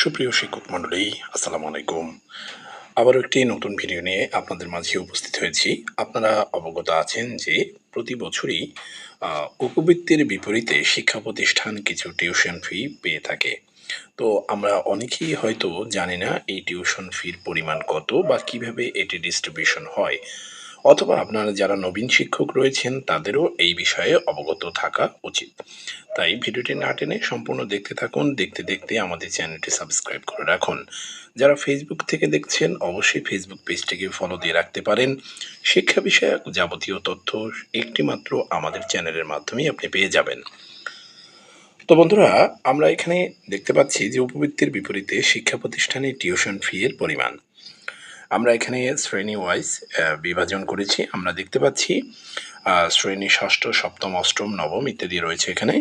সুপ্রিয় শিক্ষক মণ্ডলী, আসসালামু আলাইকুম। আবারও একটি নতুন ভিডিও নিয়ে আপনাদের মাঝে উপস্থিত হয়েছি। আপনারা অবগত আছেন যে প্রতি বছরই উপবৃত্তির বিপরীতে শিক্ষা প্রতিষ্ঠান কিছু টিউশন ফি পেয়ে থাকে। তো আমরা অনেকেই হয়তো জানি না, এই টিউশন ফির পরিমাণ কত বা কীভাবে এটি ডিস্ট্রিবিউশন হয়। অথবা আপনারা যারা নবীন শিক্ষক রয়েছেন, তাদেরও এই বিষয়ে অবগত থাকা উচিত। তাই ভিডিওটি না টেনে সম্পূর্ণ দেখতে থাকুন, দেখতে দেখতে আমাদের চ্যানেলটি সাবস্ক্রাইব করে রাখুন। যারা ফেসবুক থেকে দেখছেন, অবশ্যই ফেসবুক পেজটিকে ফলো দিয়ে রাখতে পারেন। শিক্ষা বিষয়ক যাবতীয় তথ্য একটিমাত্র আমাদের চ্যানেলের মাধ্যমেই আপনি পেয়ে যাবেন। তো বন্ধুরা, আমরা এখানে দেখতে পাচ্ছি যে উপবৃত্তির বিপরীতে শিক্ষা প্রতিষ্ঠানে টিউশন ফি এর পরিমাণ। আমরা এখানে শ্রেণি ওয়াইজ বিভাজন করেছি। আমরা দেখতে পাচ্ছি শ্রেণি ষষ্ঠ, সপ্তম, অষ্টম, নবম ইত্যাদি রয়েছে এখানে।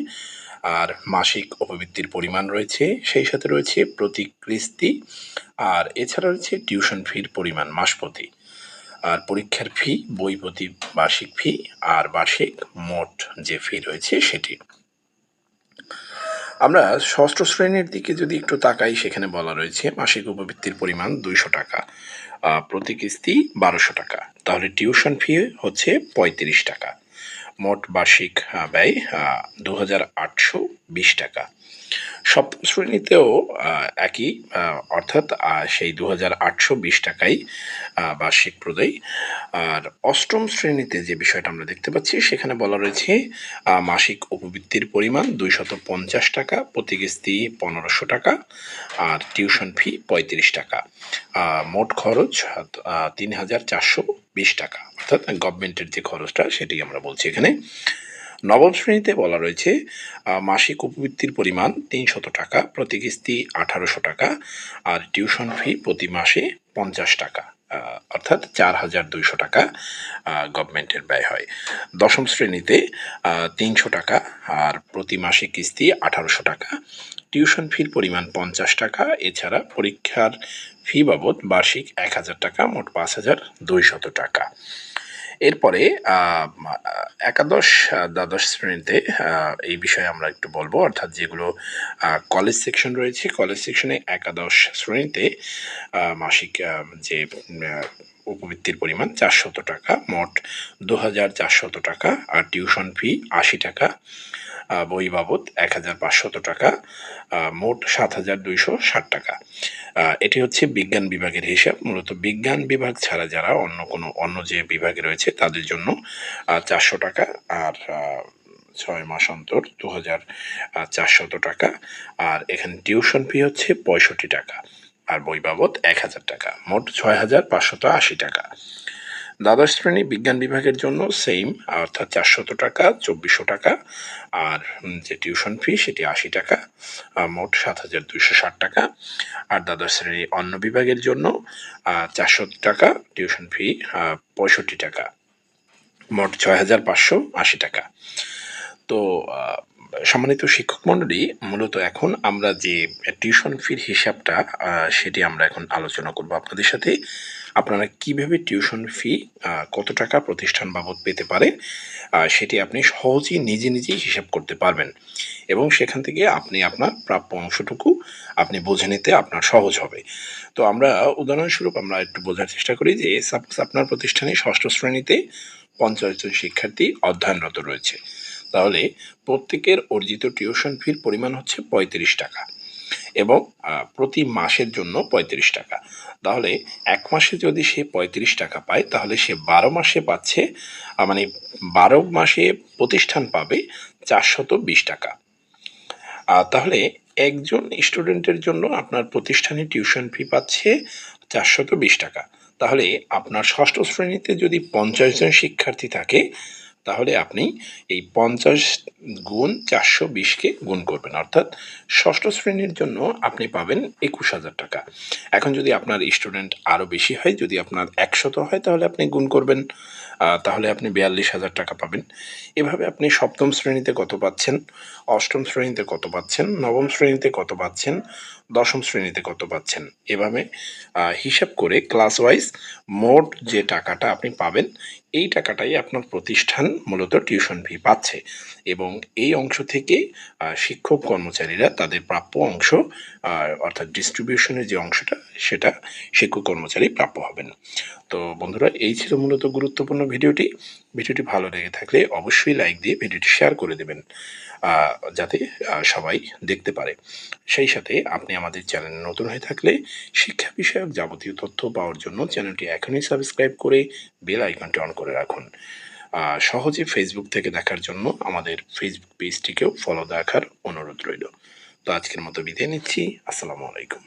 আর মাসিক উপবৃত্তির পরিমাণ রয়েছে, সেই সাথে রয়েছে প্রতি কিস্তি। আর এছাড়া রয়েছে টিউশন ফির পরিমাণ, মাসপ্রতি। আর পরীক্ষার ফি বই প্রতি বার্ষিক ফি আর বার্ষিক মোট যে ফি রয়েছে সেটি। আমরা ষষ্ঠ শ্রেণির দিকে যদি একটু তাকাই, সেখানে বলা রয়েছে মাসিক উপবৃত্তির পরিমাণ দুইশো টাকা প্রতি কিস্তি বারোশো টাকা। তাহলে টিউশন ফি হচ্ছে পঁয়ত্রিশ টাকা। মোট বার্ষিক ব্যয় দু হাজার আটশো বিশ টাকা। সপ্তম শ্রেণীতেও একই অর্থাৎ সেই দু হাজার আটশো বিশ টাকাই বার্ষিক প্রদায়। আর অষ্টম শ্রেণীতে যে বিষয়টা আমরা দেখতে পাচ্ছি, সেখানে বলা রয়েছে মাসিক উপবৃত্তির পরিমাণ দুইশত পঞ্চাশ টাকা প্রতি কিস্তি পনেরোশো টাকা, আর টিউশন ফি পঁয়ত্রিশ টাকা। মোট খরচ তিন হাজার চারশো বিশ টাকা। অর্থাৎ গভর্নমেন্টের যে খরচটা সেটি আমরা বলছি এখানে। নবম শ্রেণীতে বলা রয়েছে মাসিক উপবৃত্তির পরিমাণ তিনশত টাকা, প্রতি কিস্তি আঠারোশো টাকা, আর টিউশন ফি প্রতি মাসে পঞ্চাশ টাকা অর্থাৎ চার হাজার দুইশো টাকা গভর্নমেন্টের ব্যয় হয়। দশম শ্রেণীতে তিনশো টাকা, আর প্রতি মাসে কিস্তি আঠারোশো টাকা, টিউশন ফির পরিমাণ পঞ্চাশ টাকা, এছাড়া পরীক্ষার ফি বাবদ বার্ষিক এক হাজার টাকা, মোট পাঁচ হাজার দুইশত টাকা। এরপরে একাদশ দ্বাদশ শ্রেণীতে এই বিষয়ে আমরা একটু বলব। অর্থাৎ যেগুলো কলেজ সেকশন রয়েছে কলেজ সেকশনে একাদশ শ্রেণীতে মাসিক যে উপবৃত্তির পরিমাণ চারশত টাকা, মোট দু হাজার চারশত টাকা, আর টিউশন ফি আশি টাকা। বই বাবদ এক হাজার পাঁচশত টাকা মোট সাত হাজার দুইশো ষাট টাকা। এটি হচ্ছে বিজ্ঞান বিভাগের হিসাব। মূলত বিজ্ঞান বিভাগ ছাড়া যারা অন্য কোনো, অন্য যে বিভাগে রয়েছে, তাদের জন্য চারশো টাকা। আর ছয় মাস অন্তর দু হাজার চারশত টাকা। আর এখানে টিউশন ফি হচ্ছে পঁয়ষট্টি টাকা। আর বই বাবদ এক হাজার টাকা। মোট ছয় হাজার পাঁচশত আশি টাকা। দ্বাদশ শ্রেণি বিজ্ঞান বিভাগের জন্য সেম অর্থাৎ চারশত টাকা, চব্বিশশো টাকা, আর যে টিউশন ফি সেটি আশি টাকা মোট সাত হাজার দুইশো ষাট টাকা, আর দ্বাদশ শ্রেণি অন্য বিভাগের জন্য চারশো টাকা টিউশন ফি পঁয়ষট্টি টাকা, মোট ছয় হাজার পাঁচশো আশি টাকা। তো সম্মানিত শিক্ষক মণ্ডলী, মূলত এখন আমরা যে টিউশন ফির হিসাবটা সেটি আমরা এখন আলোচনা করব আপনাদের সাথে। আপনারা কীভাবে টিউশন ফি কত টাকা প্রতিষ্ঠান বাবদ পেতে পারে সেটি আপনি সহজেই নিজে নিজেই হিসাব করতে পারবেন। এবং সেখান থেকে আপনি আপনার প্রাপ্য অংশটুকু আপনি বুঝে নিতে আপনার সহজ হবে। তো আমরা উদাহরণস্বরূপ আমরা একটু বোঝার চেষ্টা করি যে সাপোজ আপনার প্রতিষ্ঠানে ষষ্ঠ শ্রেণীতে পঞ্চাশ জন শিক্ষার্থী অধ্যয়নরত রয়েছে। তাহলে প্রত্যেকের অর্জিত টিউশন ফির পরিমাণ হচ্ছে পঁয়ত্রিশ টাকা। এবং প্রতি মাসের জন্য পঁয়ত্রিশ টাকা। তাহলে এক মাসে যদি সে পঁয়ত্রিশ টাকা পায়, তাহলে সে বারো মাসে পাচ্ছে মানে বারো মাসে প্রতিষ্ঠান পাবে চারশত বিশ টাকা। তাহলে একজন স্টুডেন্টের জন্য আপনার প্রতিষ্ঠানে টিউশন ফি পাচ্ছে চারশত বিশ টাকা। তাহলে আপনার ষষ্ঠ শ্রেণীতে যদি পঞ্চাশ জন শিক্ষার্থী থাকে তাহলে আপনি এই পঞ্চাশ গুণ চারশো বিশকে গুণ করবেন। অর্থাৎ ষষ্ঠ শ্রেণির জন্য আপনি পাবেন একুশ হাজার টাকা। এখন যদি আপনার স্টুডেন্ট আরও বেশি হয়, যদি আপনার একশত হয়, তাহলে আপনি গুণ করবেন। তাহলে আপনি বিয়াল্লিশ হাজার টাকা পাবেন। এভাবে আপনি সপ্তম শ্রেণীতে কত পাচ্ছেন, অষ্টম শ্রেণীতে কত পাচ্ছেন, নবম শ্রেণীতে কত পাচ্ছেন, দশম শ্রেণীতে কত পাচ্ছেন, এভাবে হিসাব করে ক্লাস ওয়াইজ মোট যে টাকাটা আপনি পাবেন এই টাকাটাই আপনার প্রতিষ্ঠান মূলত টিউশন ফি পাচ্ছে এবং এই অংশ থেকে শিক্ষক কর্মচারীরা তাদের প্রাপ্য অংশ অর্থাৎ ডিস্ট্রিবিউশনের যে অংশটা, সেটা শিক্ষক কর্মচারী প্রাপ্য হবেন। তো বন্ধুরা, এই ছিল মূলত গুরুত্বপূর্ণ ভিডিওটি। ভিডিওটি ভালো লেগে থাকলে অবশ্যই লাইক দিয়ে ভিডিওটি শেয়ার করে দেবেন যাতে সবাই দেখতে পারে। সেই সাথে আপনি আমাদের চ্যানেল নতুন হয়ে থাকলে শিক্ষা বিষয়ক যাবতীয় তথ্য পাওয়ার জন্য চ্যানেলটি এখনই সাবস্ক্রাইব করে বেল আইকনটি অন করে রাখুন। সহজে ফেসবুক থেকে দেখার জন্য আমাদের ফেসবুক পেজটিকেও ফলো দেখার অনুরোধ রইল। তো আজকের মতো বিদায় নিচ্ছি। আসসালামু আলাইকুম।